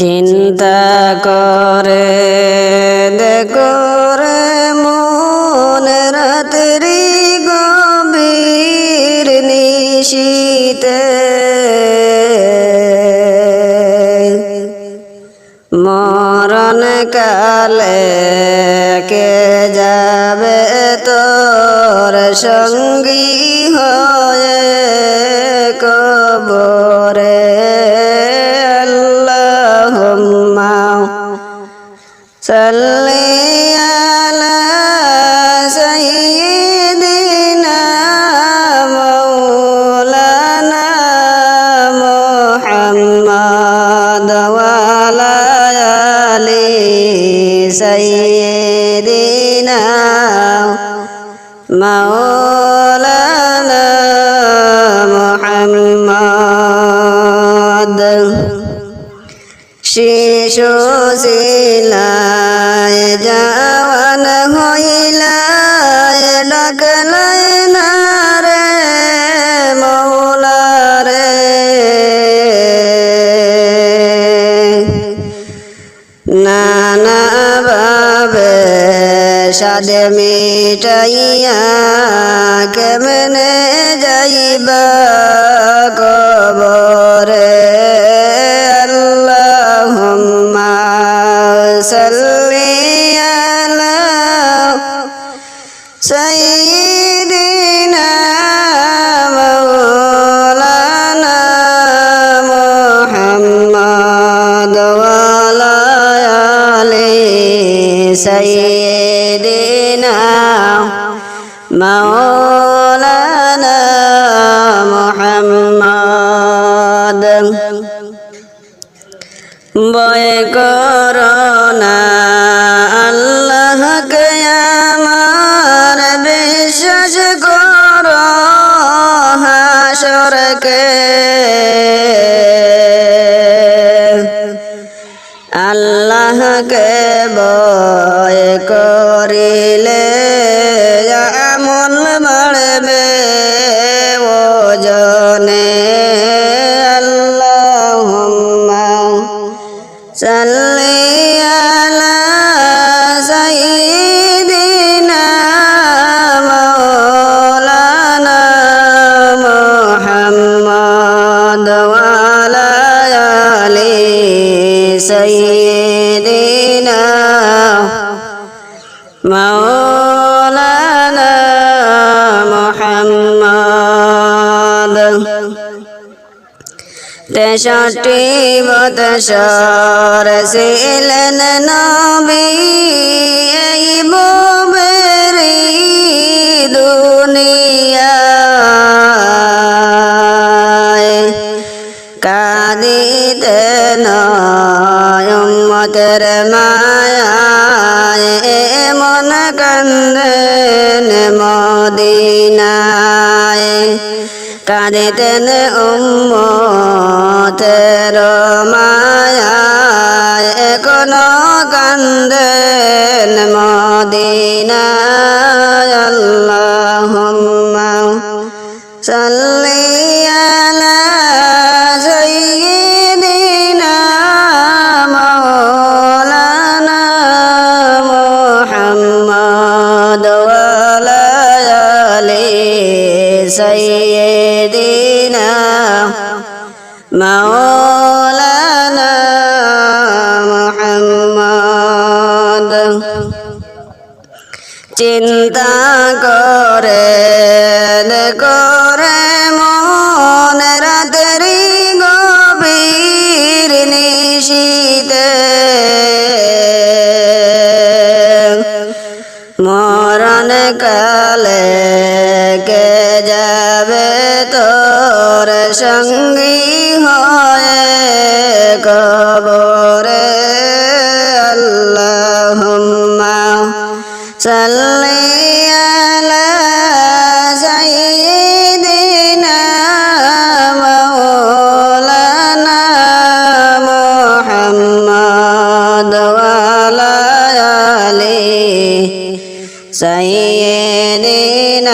চিন্তা করে দেখো রে মন রাত্রি গভীর নিশীতে। মরণ কালে কে যাবে তোর সঙ্গী? মুহাম্মদ শিশু শিলায় জওয়ান হইলায় ডাকলাই না রে মৌলা রে সাদ মিটাইয়া কেমনে যাইবা কবরে? আল্লাহুম্মা সাল্লি আলা সাইয়্যিদিনা মাওলানা মুহাম্মদ ওয়া আলা আলি সাইয়্যিদিনা মাওলানা মুহাম্মদ। বয় করোনা আল্লাহকে আমার বিশ্বাস কর হাসরকে আল্লাহকে বয় আমল বাড়বে ওজনে। আল্লাহুম্মা সাল্লি আলা সাইয়্যিদিনা তেষট্টি বৎসর ছিলেন নবী এই বুবেরি দুনিয়ায় কাঁদিতে নয়মতের মায়ায় মন কান্দেন মদিনায়। কাঁদিতেন উম্মতের মায়ায় এখনও কান্দেন মদিনায়। সাইয়্যিদিনা মাওলানা মুহাম্মদ চিন্তা করে করে মন রাত্রি গভীর নিশীতে। মরণ কালে سيدنا